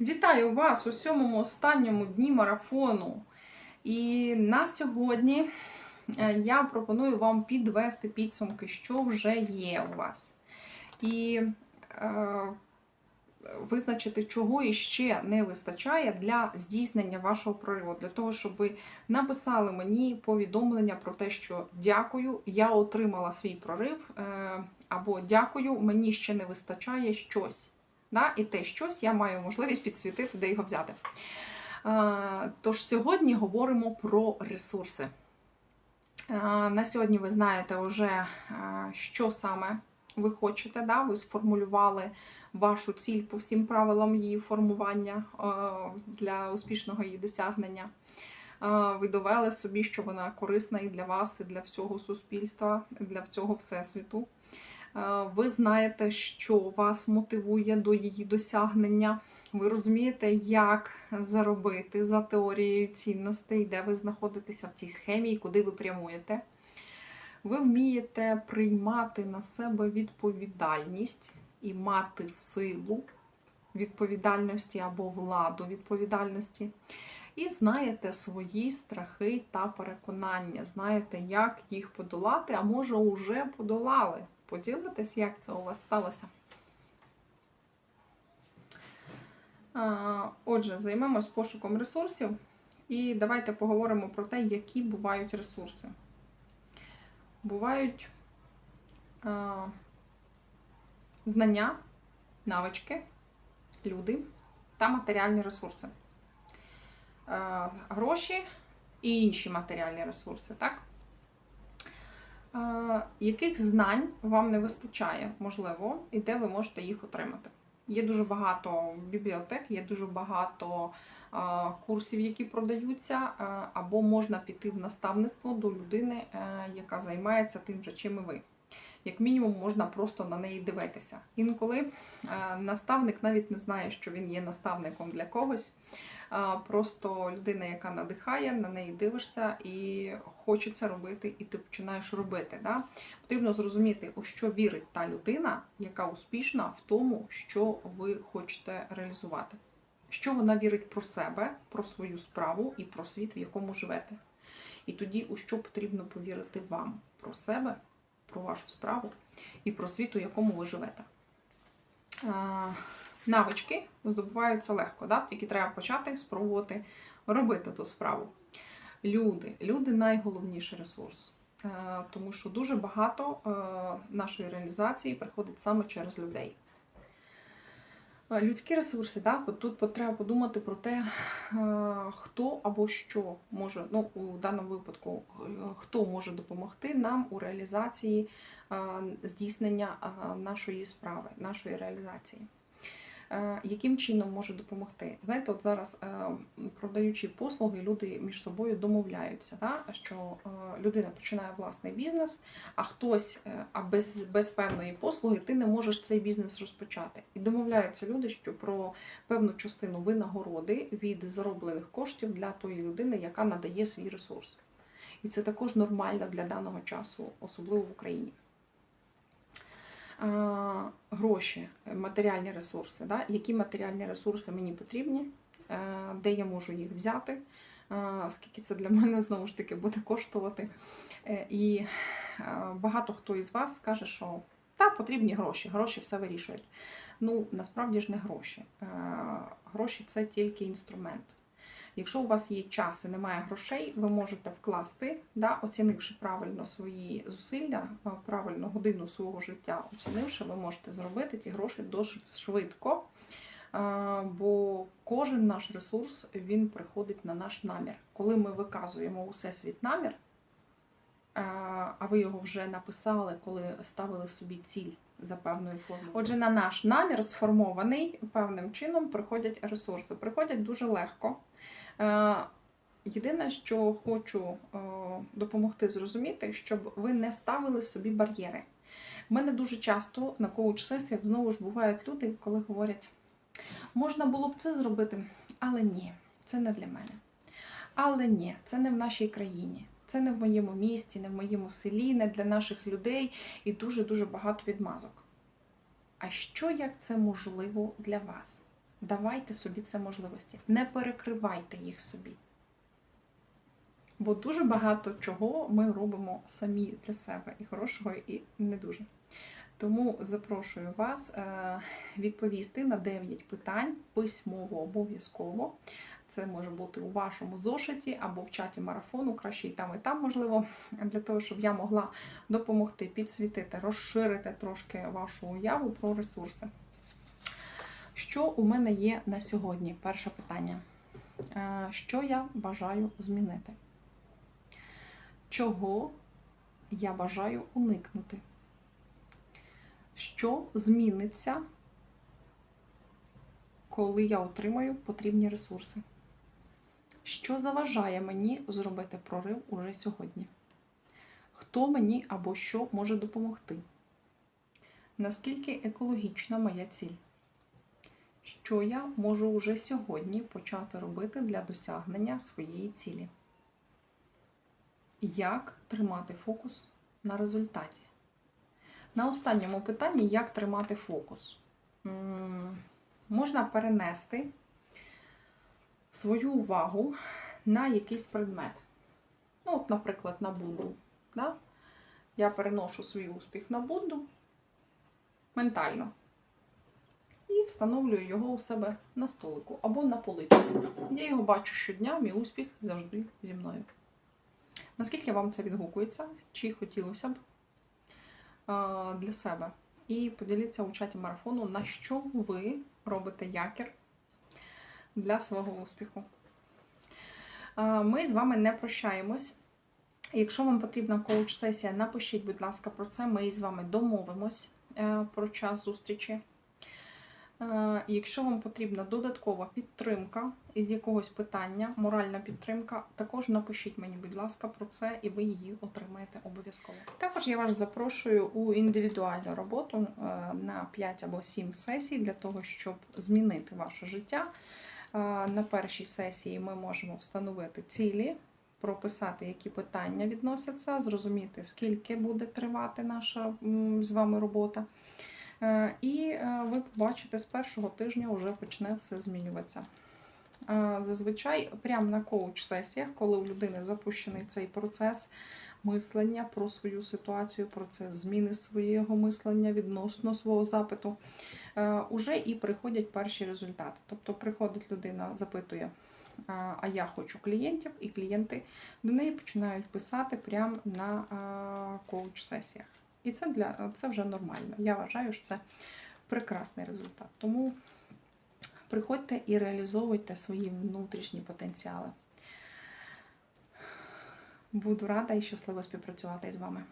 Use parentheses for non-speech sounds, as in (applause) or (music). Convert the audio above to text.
Вітаю вас у сьомому останньому дні марафону. І на сьогодні е, я пропоную вам підвести підсумки, що вже є у вас. І е, визначити, чого іще не вистачає для здійснення вашого прориву. Для того, щоб ви написали мені повідомлення про те, що дякую, я отримала свій прорив, е, або дякую, мені ще не вистачає щось. Да? І те щось я маю можливість підсвітити, де його взяти. Е, Тож сьогодні говоримо про ресурси. Е, На сьогодні ви знаєте вже, е, що саме ви хочете. Да? Ви сформулювали вашу ціль по всім правилам її формування для успішного її досягнення. Ви довели собі, що вона корисна і для вас, і для всього суспільства, і для всього всесвіту. Е, Ви знаєте, що вас мотивує до її досягнення. Ви розумієте, як заробити за теорією цінностей, де ви знаходитеся в цій схемі і куди ви прямуєте. Ви вмієте приймати на себе відповідальність і мати силу відповідальності або владу відповідальності. І знаєте свої страхи та переконання, знаєте, як їх подолати, а може, уже подолали. Поділитесь, як це у вас сталося. Отже, займемось пошуком ресурсів і давайте поговоримо про те, які бувають ресурси. Бувають знання, навички, люди та матеріальні ресурси. Гроші і інші матеріальні ресурси, так? Яких знань вам не вистачає, можливо, і де ви можете їх отримати? Є дуже багато бібліотек, є дуже багато курсів, які продаються, або можна піти в наставництво до людини, е, яка займається тим же, чим і ви. Як мінімум, можна просто на неї дивитися. Інколи е, наставник навіть не знає, що він є наставником для когось. Просто людина, яка надихає, на неї дивишся і хочеться робити, і ти починаєш робити. Да? Потрібно зрозуміти, у що вірить та людина, яка успішна в тому, що ви хочете реалізувати. Що вона вірить про себе, про свою справу і про світ, в якому живете. І тоді, у що потрібно повірити вам про себе, про вашу справу і про світ, у якому ви живете. Навички здобуваються легко, да? тільки треба почати спробувати робити ту справу. Люди. Люди найголовніший ресурс. Е, Тому що дуже багато е, нашої реалізації приходить саме через людей. Е, Людські ресурси, да? тут треба подумати про те, хто або що може, ну у даному випадку, хто може допомогти нам у реалізації здійснення нашої справи, нашої реалізації. Е, Яким чином може допомогти? Знаєте, от зараз е, продаючи послуги, люди між собою домовляються, да? що е, людина починає власний бізнес, а хтось, а без, без певної послуги ти не можеш цей бізнес розпочати. І домовляються люди, що про певну частину винагороди від зароблених коштів для тої людини, яка надає свій ресурс. І це також нормально для даного часу, особливо в Україні. А, Гроші, матеріальні ресурси. Да? Які матеріальні ресурси мені потрібні, е, де я можу їх взяти, е, скільки це для (laughs) мене знову ж таки буде коштувати. Е, І е, багато хто із вас скаже, що та потрібні гроші, гроші все вирішують. Ну, насправді ж не гроші. Е, Гроші це тільки інструмент. Якщо у вас є час і немає грошей, ви можете вкласти, да, оцінивши правильно свої зусилля, правильно годину свого життя, оцінивши, ви можете зробити ті гроші досить швидко. Бо кожен наш ресурс він приходить на наш намір. Коли ми виказуємо у всесвіт намір, а ви його вже написали, коли ставили собі ціль за певною формою. Отже, на наш намір сформований певним чином приходять ресурси. Приходять дуже легко. Е, Єдине, що хочу е, допомогти зрозуміти, щоб ви не ставили собі бар'єри. У мене дуже часто на коуч-сесіях знову ж бувають люди, коли говорять, можна було б це зробити, але ні, це не для мене. Але ні, це не в нашій країні, це не в моєму місті, не в моєму селі, не для наших людей і дуже-дуже багато відмазок. А що як це можливо для вас? Давайте собі це можливості. Не перекривайте їх собі. Бо дуже багато чого ми робимо самі для себе, і хорошого, і не дуже. Тому запрошую вас е, відповісти на 9 питань письмово обов'язково. Це може бути у вашому зошиті або в чаті марафону, краще і там, і там можливо, для того, щоб я могла допомогти підсвітити, розширити трошки вашу уяву про ресурси. Що у мене є на сьогодні? Перше питання. Е, Що я бажаю змінити? Чого я бажаю уникнути? Що зміниться, коли я отримаю потрібні ресурси? Що заважає мені зробити прорив уже сьогодні? Хто мені або що може допомогти? Наскільки екологічна моя ціль? Що я можу уже сьогодні почати робити для досягнення своєї цілі? Як тримати фокус на результаті? На останньому питанні, як тримати фокус? Можна перенести свою увагу на якийсь предмет. Ну, от, наприклад, на Будду. Да? Я переношу свій успіх на Будду ментально і встановлюю його у себе на столику або на поличці. Я його бачу щодня, мій успіх завжди зі мною. Наскільки вам це відгукується, чи хотілося б е, для себе? І поділіться у чаті марафону, на що ви робите якір для свого успіху. Е, Ми з вами не прощаємось. Якщо вам потрібна коуч-сесія, напишіть, будь ласка, про це. Ми з вами домовимось е, про час зустрічі. Е, Якщо вам потрібна додаткова підтримка із якогось питання, моральна підтримка, також напишіть мені, будь ласка, про це, і ви її отримаєте обов'язково. Також я вас запрошую у індивідуальну роботу е, на 5 або 7 сесій для того, щоб змінити ваше життя. Е, На першій сесії ми можемо встановити цілі, прописати, які питання відносяться, зрозуміти, скільки буде тривати наша з вами робота. Е, І е, ви побачите, з першого тижня вже почне все змінюватися. Е, Зазвичай, прямо на коуч-сесіях, коли у людини запущений цей процес мислення про свою ситуацію, процес зміни свого мислення відносно свого запиту, уже і приходять перші результати. Тобто приходить людина, запитує, а я хочу клієнтів, і клієнти до неї починають писати прямо на коуч-сесіях. І це для це вже нормально. Я вважаю, що це прекрасний результат. Тому приходьте і реалізовуйте свої внутрішні потенціали. Буду рада і щасливо співпрацювати з вами.